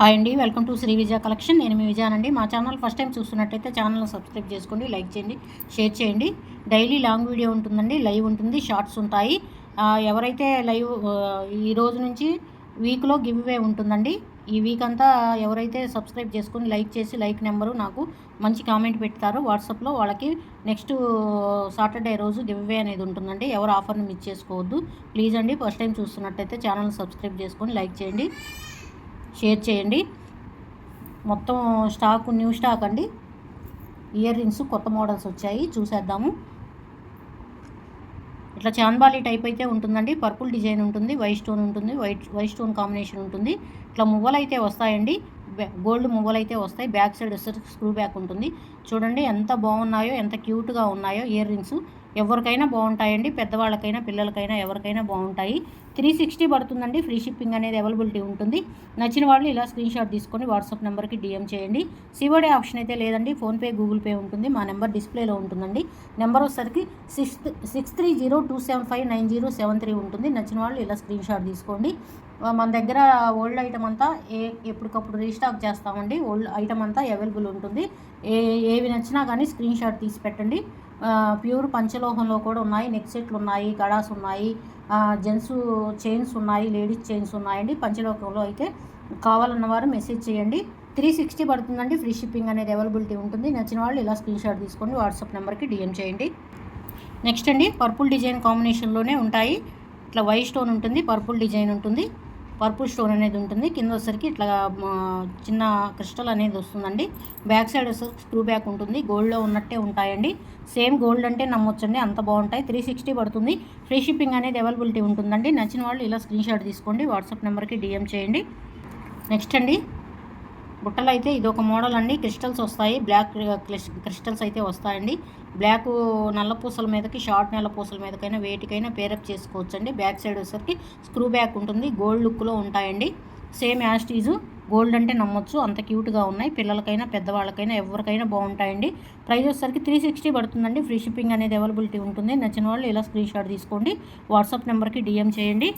Hi అండి welcome to Shri Vijaya collection. నేను మీ విజయానండి. మా ఛానల్ ఫస్ట్ టైం చూస్తున్నట్టయితే ఛానల్ సబ్స్క్రైబ్ చేసుకోండి లైక్ చేయండి షేర్ చేయండి. డైలీ లాంగ్ వీడియో ఉంటుందండి లైవ్ ఉంటుంది షార్ట్స్ ఉంటాయి. ఎవరైతే లైవ్ ఈ రోజు నుంచి వీక్లో గివ్ వే ఉంటుందండి. ఈ వీక్ అంతా ఎవరైతే సబ్స్క్రైబ్ చేసుకొని లైక్ చేసి లైక్ నెంబరు నాకు మంచి కామెంట్ పెడతారో. వాట్సాప్లో వాళ్ళకి నెక్స్ట్ సాటర్డే రోజు గివ్వే అనేది ఉంటుందండి. ఎవరు ఆఫర్ని మిస్ చేసుకోవద్దు. ప్లీజ్ అండి ఫస్ట్ టైం చూస్తున్నట్టయితే ఛానల్ సబ్స్క్రైబ్ చేసుకొని లైక్ చేయండి. షేర్ చేయండి. మొత్తం స్టాక్ న్యూ స్టాక్ అండి. ఇయర్ రింగ్స్ కొత్త మోడల్స్ వచ్చాయి. చూసేద్దాము. ఇట్లా చాన్బాలి టైప్ అయితే ఉంటుందండి. పర్పుల్ డిజైన్ ఉంటుంది వైట్ స్టోన్ ఉంటుంది వైట్ వైట్ స్టోన్ కాంబినేషన్ ఉంటుంది. ఇట్లా మువ్వలు అయితే వస్తాయండి గోల్డ్ మువ్వలు అయితే వస్తాయి. బ్యాక్ సైడ్ వచ్చేసరికి స్క్రూ బ్యాక్ ఉంటుంది. చూడండి ఎంత బాగున్నాయో ఎంత క్యూట్గా ఉన్నాయో ఇయర్ రింగ్స్ ఎవరికైనా బాగుంటాయండి పెద్దవాళ్ళకైనా పిల్లలకైనా ఎవరికైనా బాగుంటాయి. త్రీ సిక్స్టీ పడుతుందండి ఫ్రీ షిప్పింగ్ అనేది అవైలబిలిటీ ఉంటుంది. నచ్చిన వాళ్ళు ఇలా స్క్రీన్ షాట్ తీసుకొని వాట్సాప్ నెంబర్కి డిఎం చేయండి. సివోడే ఆప్షన్ అయితే లేదండి ఫోన్పే గూగుల్ పే ఉంటుంది మా నెంబర్ డిస్ప్లేలో ఉంటుందండి. నెంబర్ వచ్చేసరికి six six three zero two seven five nine zero seven three ఉంటుంది. నచ్చిన వాళ్ళు ఇలా స్క్రీన్ షాట్ తీసుకోండి. మన దగ్గర ఓల్డ్ ఐటమ్ అంతా ఏ ఎప్పటికప్పుడు రీస్టాక్ చేస్తామండి. ఓల్డ్ ఐటమ్ అంతా అవైలబుల్ ఉంటుంది. ఏ ఏ ఏవి నచ్చినా కానీ స్క్రీన్ షాట్ తీసి పెట్టండి. ప్యూర్ పంచలోహంలో కూడా ఉన్నాయి. నెక్ సెట్లు ఉన్నాయి గడాస్ ఉన్నాయి జెంట్స్ చైన్స్ ఉన్నాయి లేడీస్ చైన్స్ ఉన్నాయండి. పంచలోహంలో అయితే కావాలన్న వారు మెసేజ్ చేయండి. త్రీ సిక్స్టీ పడుతుందండి. ఫ్రీ షిప్పింగ్ అనేది అవైలబిలిటీ ఉంటుంది. నచ్చిన వాళ్ళు ఇలా స్క్రీన్ షాట్ తీసుకోండి. వాట్సాప్ నెంబర్కి డిఎం చేయండి. నెక్స్ట్ అండి పర్పుల్ డిజైన్ కాంబినేషన్లోనే ఉంటాయి. ఇట్లా వైట్ స్టోన్ ఉంటుంది పర్పుల్ డిజైన్ ఉంటుంది. పర్పుల్ స్టోన్ అనేది ఉంటుంది. కింద వచ్చేసరికి ఇట్లా చిన్న క్రిస్టల్ అనేది వస్తుందండి. బ్యాక్ సైడ్ వచ్చేసరికి స్క్రూ బ్యాక్ ఉంటుంది. గోల్డ్లో ఉన్నట్టే ఉంటాయండి. సేమ్ గోల్డ్ అంటే నమ్మొచ్చండి. అంత బాగుంటాయి. త్రీ సిక్స్టీ పడుతుంది. ఫ్రీ షిప్పింగ్ అనేది అవైలబిలిటీ ఉంటుందండి. నచ్చిన వాళ్ళు ఇలా స్క్రీన్ షాట్ తీసుకోండి. వాట్సాప్ నెంబర్కి డిఎం చేయండి. నెక్స్ట్ అండి. బుట్టలు అయితే ఇది ఒక మోడల్ అండి. క్రిస్టల్స్ వస్తాయి. బ్లాక్ క్రిస్టల్స్ అయితే వస్తాయండి. బ్లాక్ నల్ల పూసల మీదకి షార్ట్ నల్ల పూసల మీదకైనా వేటికైనా పేరప్ చేసుకోవచ్చు అండి బ్యాక్ సైడ్ వచ్చేసరికి స్క్రూ బ్యాక్ ఉంటుంది. గోల్డ్ లుక్లో ఉంటాయండి. సేమ్ యాస్టీజు గోల్డ్ అంటే నమ్మొచ్చు. అంత క్యూట్గా ఉన్నాయి. పిల్లలకైనా పెద్దవాళ్ళకైనా ఎవరికైనా బాగుంటాయండి. ప్రైస్ వచ్చేసరికి త్రీ సిక్స్టీ పడుతుందండి. ఫ్రీ షిప్పింగ్ అనేది అవైలబిలిటీ ఉంటుంది. నచ్చిన వాళ్ళు ఇలా స్క్రీన్ షాట్ తీసుకోండి. వాట్సాప్ నెంబర్కి డిఎం చేయండి.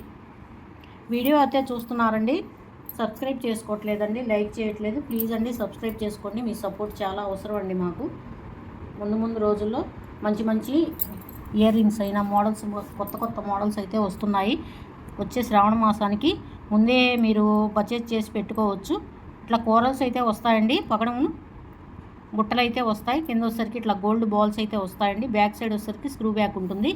వీడియో అయితే చూస్తున్నారండి. సబ్స్క్రైబ్ చేసుకోవట్లేదండి లైక్ చేయట్లేదు. ప్లీజ్ అండి సబ్స్క్రైబ్ చేసుకోండి. మీ సపోర్ట్ చాలా అవసరం అండి మాకు. ముందు ముందు రోజుల్లో మంచి మంచి ఇయర్ రింగ్స్ అయినా మోడల్స్ కొత్త కొత్త మోడల్స్ అయితే వస్తున్నాయి. వచ్చే శ్రావణ మాసానికి ముందే మీరు పర్చేజ్ చేసి పెట్టుకోవచ్చు. ఇట్లా కోరల్స్ అయితే వస్తాయండి. పగడము బుట్టలు అయితే వస్తాయి. కింద వచ్చేసరికి ఇట్లా గోల్డ్ బాల్స్ అయితే వస్తాయండి. బ్యాక్ సైడ్ వచ్చేసరికి స్క్రూ బ్యాక్ ఉంటుంది.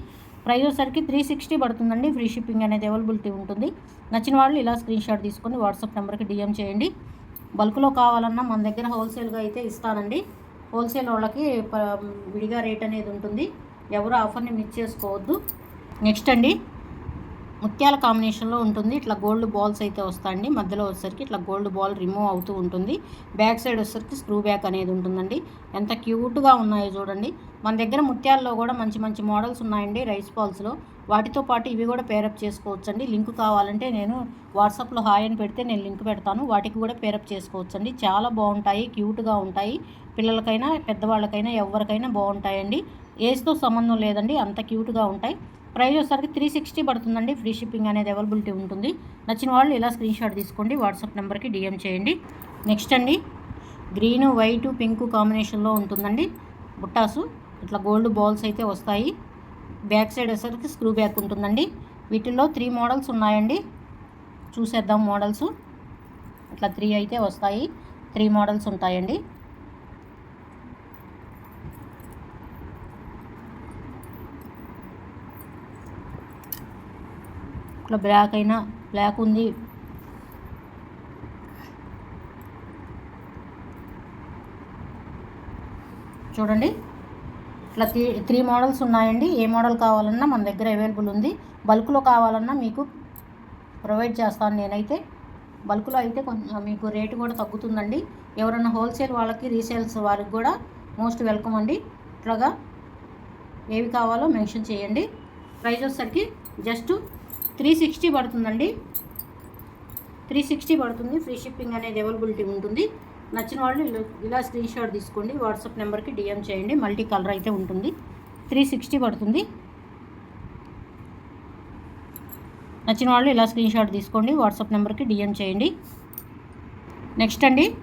ప్రైస్ వచ్చేసరికి త్రీ సిక్స్టీ పడుతుందండి. ఫ్రీ షిప్పింగ్ అనేది అవైలబిలిటీ ఉంటుంది. నచ్చిన వాళ్ళు ఇలా స్క్రీన్ షాట్ తీసుకొని వాట్సాప్ నెంబర్కి డిఎం చేయండి. బల్క్లో కావాలన్నా మన దగ్గర హోల్సేల్గా అయితే ఇస్తానండి. హోల్సేల్ వాళ్ళకి విడిగా రేట్ అనేది ఉంటుంది. ఎవరు ఆఫర్ని మిస్ చేసుకోవద్దు. నెక్స్ట్ అండి. ముత్యాల కాంబినేషన్లో ఉంటుంది. ఇట్లా గోల్డ్ బాల్స్ అయితే వస్తాయండి. మధ్యలో వచ్చేసరికి ఇట్లా గోల్డ్ బాల్ రిమూవ్ అవుతూ ఉంటుంది. బ్యాక్ సైడ్ వచ్చేసరికి స్క్రూ బ్యాక్ అనేది ఉంటుందండి. ఎంత క్యూట్గా ఉన్నాయో చూడండి. మన దగ్గర ముత్యాల్లో కూడా మంచి మంచి మోడల్స్ ఉన్నాయండి రైస్ బాల్స్లో. వాటితో పాటు ఇవి కూడా పేరప్ చేసుకోవచ్చండి. లింక్ కావాలంటే నేను వాట్సాప్లో హాయ్ అని పెడితే నేను లింక్ పెడతాను. వాటికి కూడా పేరప్ చేసుకోవచ్చండి. చాలా బాగుంటాయి క్యూట్గా ఉంటాయి. పిల్లలకైనా పెద్దవాళ్ళకైనా ఎవరికైనా బాగుంటాయండి. ఏజ్తో సంబంధం లేదండి. అంత క్యూట్గా ఉంటాయి. ప్రైస్ వచ్చేసరికి త్రీ సిక్స్టీ పడుతుందండి. ఫ్రీ షిప్పింగ్ అనేది అవైలబిలిటీ ఉంటుంది. నచ్చిన వాళ్ళు ఇలా స్క్రీన్ షాట్ తీసుకోండి. వాట్సాప్ నెంబర్కి డిఎం చేయండి. నెక్స్ట్ అండి. గ్రీన్ వైట్ పింక్ కాంబినేషన్లో ఉంటుందండి. బుట్టాసు. ఇట్లా గోల్డ్ బాల్స్ అయితే వస్తాయి. బ్యాక్ సైడ్ వచ్చేసరికి స్క్రూ బ్యాక్ ఉంటుందండి. వీటిల్లో త్రీ మోడల్స్ ఉన్నాయండి. చూసేద్దాం మోడల్స్ ఇట్లా త్రీ అయితే వస్తాయి. త్రీ మోడల్స్ ఉంటాయండి. ఇట్లా బ్లాక్ అయినా బ్లాక్ ఉంది. చూడండి. ఇట్లా త్రీ త్రీ మోడల్స్ ఉన్నాయండి. ఏ మోడల్ కావాలన్నా మన దగ్గర అవైలబుల్ ఉంది. బల్క్లో కావాలన్నా మీకు ప్రొవైడ్ చేస్తాను నేనైతే. బల్క్లో అయితే కొంచెం మీకు రేటు కూడా తగ్గుతుందండి. ఎవరైనా హోల్సేల్ వాళ్ళకి రీసేల్స్ వారికి కూడా మోస్ట్ వెల్కమ్ అండి. ఇట్లాగా ఏవి కావాలో మెన్షన్ చేయండి. ప్రైస్ వచ్చేసరికి జస్ట్ త్రీ సిక్స్టీ పడుతుందండి. త్రీ సిక్స్టీ పడుతుంది. ఫ్రీ షిప్పింగ్ అనేది అవైలబిలిటీ ఉంటుంది. నచ్చిన వాళ్ళు ఇలా- ఇలా స్క్రీన్ షాట్ తీసుకోండి. వాట్సాప్ నెంబర్కి డిఎం చేయండి. మల్టీ కలర్ అయితే ఉంటుంది. త్రీ సిక్స్టీ పడుతుంది. నచ్చిన వాళ్ళు ఇలా స్క్రీన్ షాట్ తీసుకోండి. వాట్సాప్ నెంబర్కి డిఎం చేయండి. నెక్స్ట్ అండి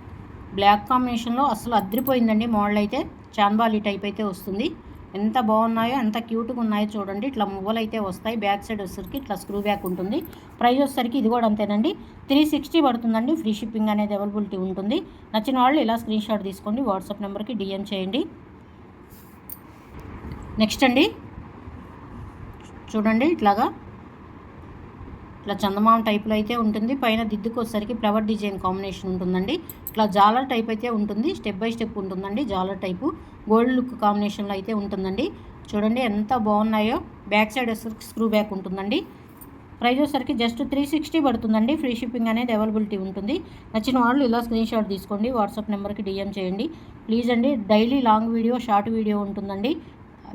బ్లాక్ కాంబినేషన్లో అసలు అద్దరిపోయిందండి మోడల్ అయితే. చాన్బాలి టైప్ అయితే వస్తుంది. ఎంత బాగున్నాయో ఎంత క్యూట్గా ఉన్నాయో చూడండి. ఇట్లా మువ్వలు అయితే వస్తాయి. బ్యాక్ సైడ్ వచ్చేసరికి ఇట్లా స్క్రూ బ్యాక్ ఉంటుంది. ప్రైస్ వచ్చేసరికి ఇది కూడా అంతేనండి. త్రీ సిక్స్టీ పడుతుందండి. ఫ్రీ షిప్పింగ్ అనేది అవైలబిలిటీ ఉంటుంది. నచ్చిన వాళ్ళు ఇలా స్క్రీన్ షాట్ తీసుకోండి. వాట్సాప్ నెంబర్కి డిఎం చేయండి. నెక్స్ట్ అండి. చూడండి ఇట్లాగా. ఇట్లా చందమామ టైప్లో అయితే ఉంటుంది. పైన దిద్దుకొచ్చేసరికి ఫ్లవర్ డిజైన్ కాంబినేషన్ ఉంటుందండి. ఇట్లా జాలర్ టైప్ అయితే ఉంటుంది. స్టెప్ బై స్టెప్ ఉంటుందండి జాలర్ టైపు గోల్డ్ లుక్ కాంబినేషన్లో అయితే ఉంటుందండి. చూడండి ఎంత బాగున్నాయో. బ్యాక్ సైడ్ స్క్రూ బ్యాక్ ఉంటుందండి. ప్రైస్ వచ్చేసరికి జస్ట్ త్రీ సిక్స్టీ పడుతుందండి. ఫ్రీ షిప్పింగ్ అనేది అవైలబిలిటీ ఉంటుంది. నచ్చిన వాళ్ళు ఇలా స్క్రీన్ షాట్ తీసుకోండి. వాట్సాప్ నెంబర్కి డిఎం చేయండి. ప్లీజ్ అండి daily long video short video ఉంటుందండి.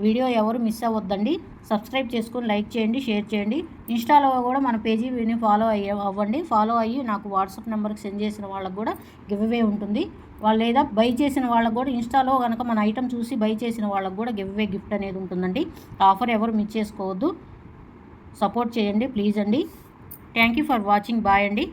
వీడియో ఎవరు మిస్ అవ్వద్దండి. సబ్స్క్రైబ్ చేసుకొని లైక్ చేయండి షేర్ చేయండి. ఇన్స్టాలో కూడా మన పేజీ విని ఫాలో అయ్యే అవ్వండి. ఫాలో అయ్యి నాకు వాట్సాప్ నెంబర్కి సెండ్ చేసిన వాళ్ళకి కూడా గివ్ అవే ఉంటుంది. వాళ్ళు లేదా బై చేసిన వాళ్ళకి కూడా ఇన్స్టాలో కనుక మన ఐటమ్ చూసి బై చేసిన వాళ్ళకి కూడా గివ్ అవే గిఫ్ట్ అనేది ఉంటుందండి. ఆఫర్ ఎవరు మిస్ చేసుకోవద్దు. సపోర్ట్ చేయండి ప్లీజ్ అండి. Thank you for watching. Bye అండి.